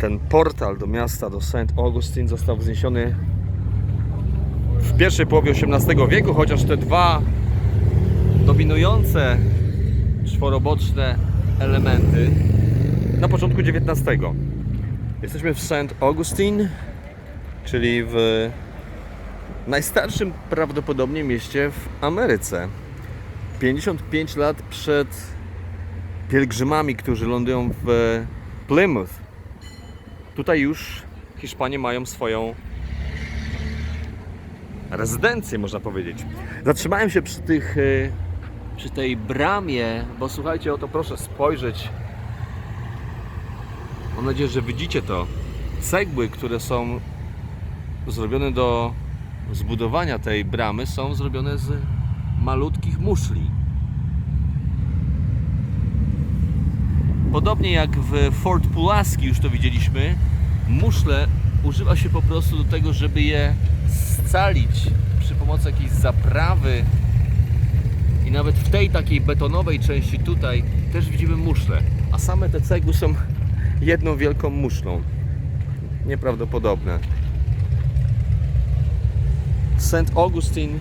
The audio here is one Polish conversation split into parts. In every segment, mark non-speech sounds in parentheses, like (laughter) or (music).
ten portal do miasta, do St. Augustine został wzniesiony w pierwszej połowie XVIII wieku, chociaż te dwa dominujące czworoboczne elementy na początku XIX. Jesteśmy w St. Augustine, czyli w najstarszym prawdopodobnie mieście w Ameryce. 55 lat przed pielgrzymami, którzy lądują w Plymouth. Tutaj już Hiszpanie mają swoją rezydencję, można powiedzieć. Zatrzymałem się przy tych, y, przy tej bramie, bo słuchajcie, oto proszę spojrzeć. Mam nadzieję, że widzicie to. Cegły, które są zrobione do zbudowania tej bramy, są zrobione z malutkich muszli. Podobnie jak w Fort Pulaski, już to widzieliśmy, muszle używa się po prostu do tego, żeby je scalić przy pomocy jakiejś zaprawy. I nawet w tej takiej betonowej części tutaj też widzimy muszle. A same te cegły są jedną wielką muszlą. Nieprawdopodobne. St. Augustine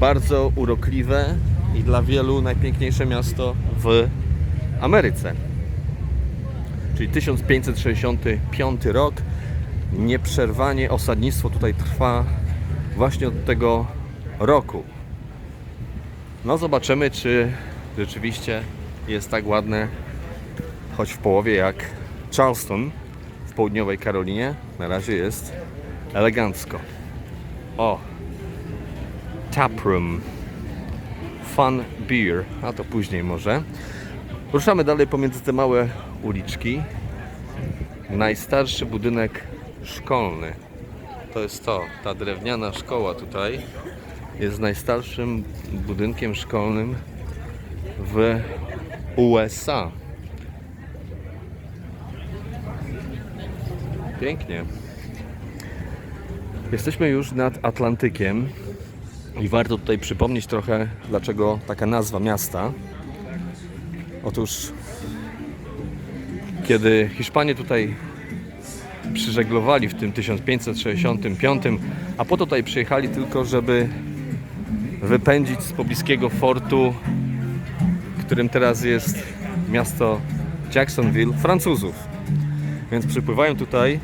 bardzo urokliwe i dla wielu najpiękniejsze miasto w Ameryce. Czyli 1565 rok. Nieprzerwanie osadnictwo tutaj trwa właśnie od tego roku. No zobaczymy, czy rzeczywiście jest tak ładne, choć w połowie jak Charleston w południowej Karolinie. Na razie jest elegancko. O, Taproom. Fun Beer, a to później może. Ruszamy dalej pomiędzy te małe uliczki. Najstarszy budynek szkolny. To jest to, ta drewniana szkoła tutaj jest najstarszym budynkiem szkolnym w USA. Pięknie. Jesteśmy już nad Atlantykiem i warto tutaj przypomnieć trochę, dlaczego taka nazwa miasta. Otóż, kiedy Hiszpanie tutaj przyżeglowali w tym 1565, a po to tutaj przyjechali tylko, żeby wypędzić z pobliskiego fortu, którym teraz jest miasto Jacksonville, Francuzów. Więc przypływają tutaj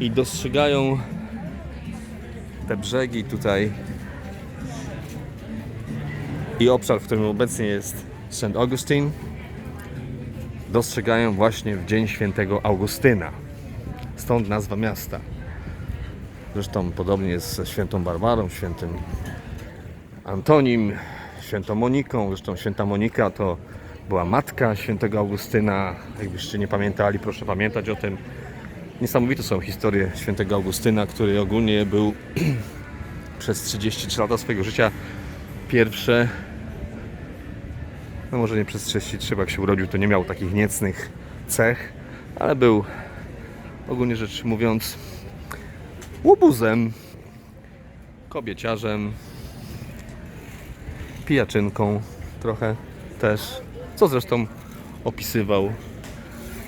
i dostrzegają te brzegi tutaj i obszar, w którym obecnie jest St. Augustine, dostrzegają właśnie w dzień świętego Augustyna. Stąd nazwa miasta. Zresztą podobnie jest ze świętą Barbarą, świętym Antonim, świętą Moniką. Zresztą święta Monika to była matka świętego Augustyna. Jakbyście nie pamiętali, proszę pamiętać o tym. Niesamowite są historie świętego Augustyna, który ogólnie był (clears throat) przez 33 lata swojego życia pierwsze. No może nie przez 33, bo jak się urodził, to nie miał takich niecnych cech, ale był ogólnie rzecz mówiąc łobuzem, kobieciarzem, pijaczynką trochę też, co zresztą opisywał,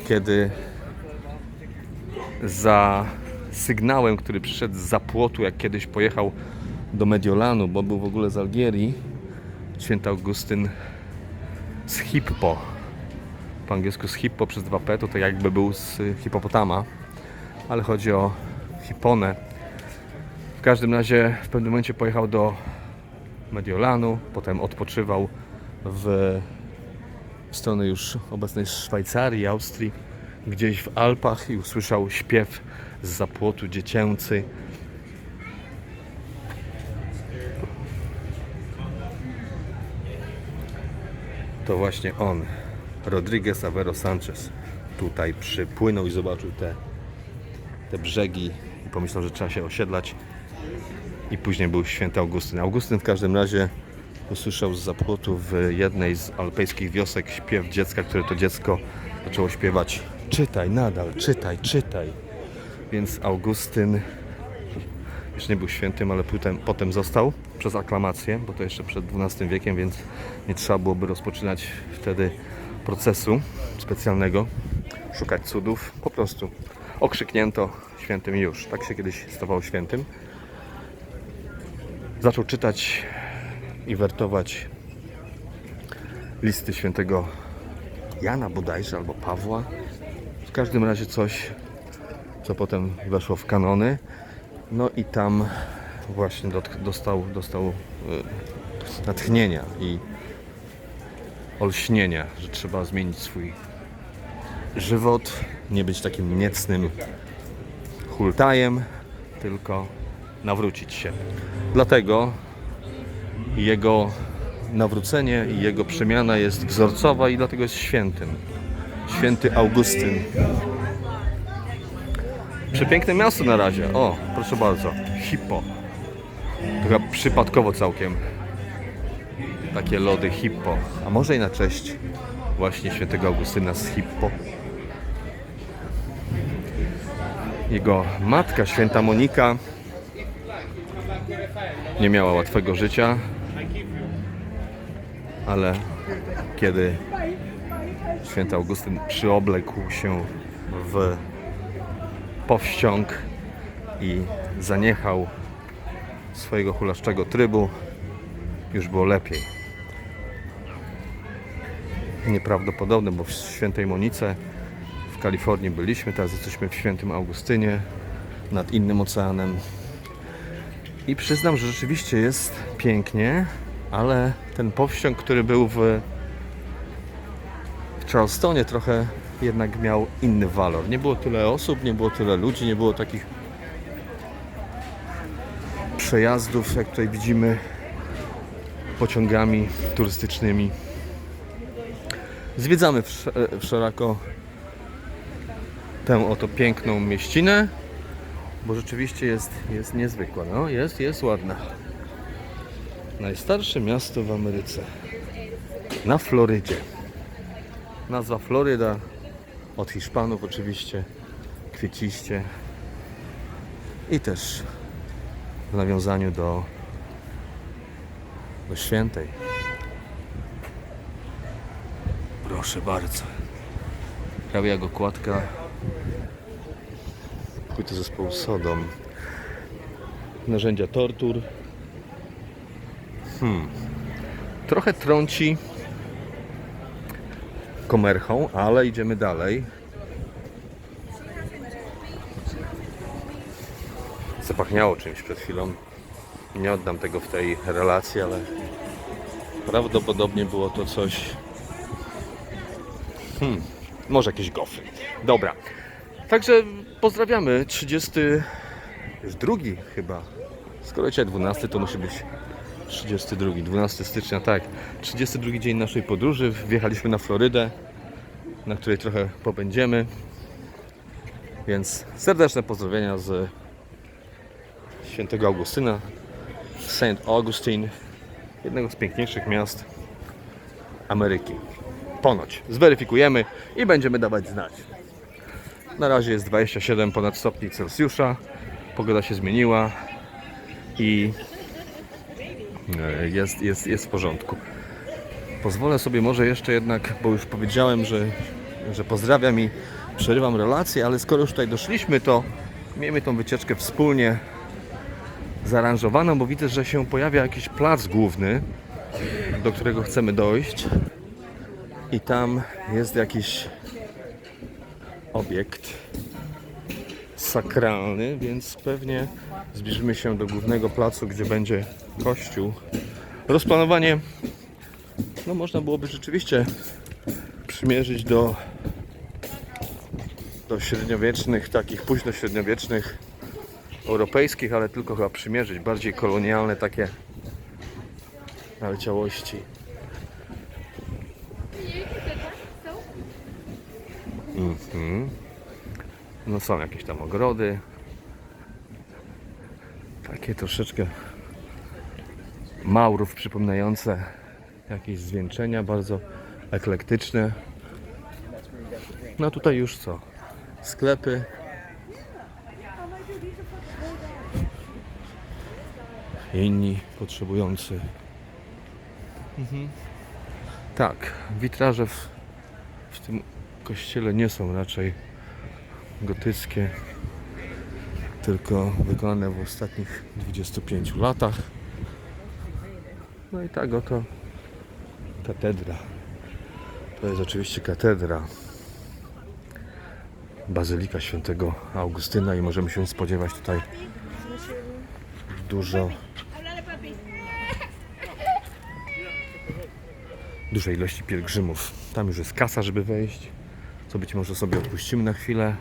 kiedy za sygnałem, który przyszedł z płotu, jak kiedyś pojechał do Mediolanu, bo był w ogóle z Algierii, święty Augustyn z hippo. Po angielsku z hippo przez 2p to to jakby był z hipopotama, ale chodzi o hiponę. W każdym razie w pewnym momencie pojechał do Mediolanu, potem odpoczywał w, w stronę już obecnej Szwajcarii, Austrii, gdzieś w Alpach i usłyszał śpiew z zapłotu dziecięcy. To właśnie on, Rodriguez Avero Sanchez, tutaj przypłynął i zobaczył te, te brzegi i pomyślał, że trzeba się osiedlać. I później był święty Augustyn. Augustyn w każdym razie usłyszał z zapłotu w jednej z alpejskich wiosek śpiew dziecka, które to dziecko zaczęło śpiewać czytaj nadal, czytaj, czytaj. Więc Augustyn już nie był świętym, ale potem, potem został przez aklamację, bo to jeszcze przed XII wiekiem, więc nie trzeba byłoby rozpoczynać wtedy procesu specjalnego, szukać cudów. Po prostu okrzyknięto świętym już. Tak się kiedyś stawało świętym. Zaczął czytać i wertować listy świętego Jana bodajże albo Pawła. W każdym razie coś, co potem weszło w kanony. No i tam właśnie dostał, dostał y, natchnienia i olśnienia, że trzeba zmienić swój żywot, nie być takim niecnym hultajem, tylko nawrócić się. Dlatego jego nawrócenie i jego przemiana jest wzorcowa i dlatego jest świętym. Święty Augustyn. Przepiękne miasto na razie. O, proszę bardzo. Hippo. Chyba przypadkowo całkiem. Takie lody Hippo. A może i na cześć właśnie świętego Augustyna z Hippo. Jego matka, święta Monika, nie miała łatwego życia, ale kiedy święty Augustyn przyobległ się w powściąg i zaniechał swojego hulaszczego trybu, już było lepiej. Nieprawdopodobne, bo w świętej Monice w Kalifornii byliśmy, teraz jesteśmy w świętym Augustynie nad innym oceanem. I przyznam, że rzeczywiście jest pięknie, ale ten powściąg, który był w, w Charlestonie, trochę jednak miał inny walor. Nie było tyle osób, nie było tyle ludzi, nie było takich przejazdów, jak tutaj widzimy, pociągami turystycznymi. Zwiedzamy wsz- wszelako tę oto piękną mieścinę, bo rzeczywiście jest, jest niezwykła. No, jest, jest ładna. Najstarsze miasto w Ameryce. Na Florydzie. Nazwa Floryda od Hiszpanów oczywiście. Kwieciście. I też w nawiązaniu do, do świętej. Proszę bardzo. Prawie jak okładka płyty zespołu Sodom. Narzędzia tortur. Hmm. Trochę trąci komerchą, ale idziemy dalej. Zapachniało czymś przed chwilą. Nie oddam tego w tej relacji, ale prawdopodobnie było to coś. Hmm, może jakieś gofy. Dobra. Także pozdrawiamy. 30. Już drugi chyba. Skoro dzisiaj 12, to musi być 32. 12 stycznia, tak. 32 dzień naszej podróży. Wjechaliśmy na Florydę, na której trochę pobędziemy. Więc serdeczne pozdrowienia z świętego Augustyna, St. Augustine, jednego z piękniejszych miast Ameryki. Ponoć. Zweryfikujemy i będziemy dawać znać. Na razie jest 27 ponad stopni Celsjusza. Pogoda się zmieniła i jest, jest, jest w porządku. Pozwolę sobie może jeszcze jednak, bo już powiedziałem, że, że pozdrawiam i przerywam relację, ale skoro już tutaj doszliśmy, to miejmy tą wycieczkę wspólnie zaaranżowaną, bo widzę, że się pojawia jakiś plac główny, do którego chcemy dojść. I tam jest jakiś obiekt sakralny, więc pewnie zbliżymy się do głównego placu, gdzie będzie kościół. Rozplanowanie, no można byłoby rzeczywiście przymierzyć do, do średniowiecznych, takich późno średniowiecznych europejskich, ale tylko chyba przymierzyć, bardziej kolonialne takie naleciałości. Mhm. No są jakieś tam ogrody. Takie troszeczkę maurów przypominające jakieś zwieńczenia, bardzo eklektyczne. No tutaj już co? Sklepy. Inni potrzebujący. Mhm. Tak, witraże w w tym kościele nie są raczej gotyckie, tylko wykonane w ostatnich 25 latach. No i tak oto katedra. To jest oczywiście katedra Bazylika Świętego Augustyna i możemy się spodziewać tutaj dużo dużej ilości pielgrzymów. Tam już jest kasa, żeby wejść, co być może sobie odpuścimy na chwilę.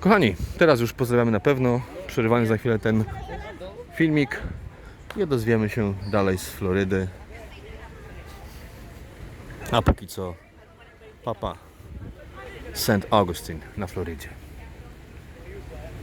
Kochani, teraz już pozdrawiamy na pewno. Przerywamy za chwilę ten filmik i odezwiemy się dalej z Florydy. A póki co, papa St. Augustine na Florydzie.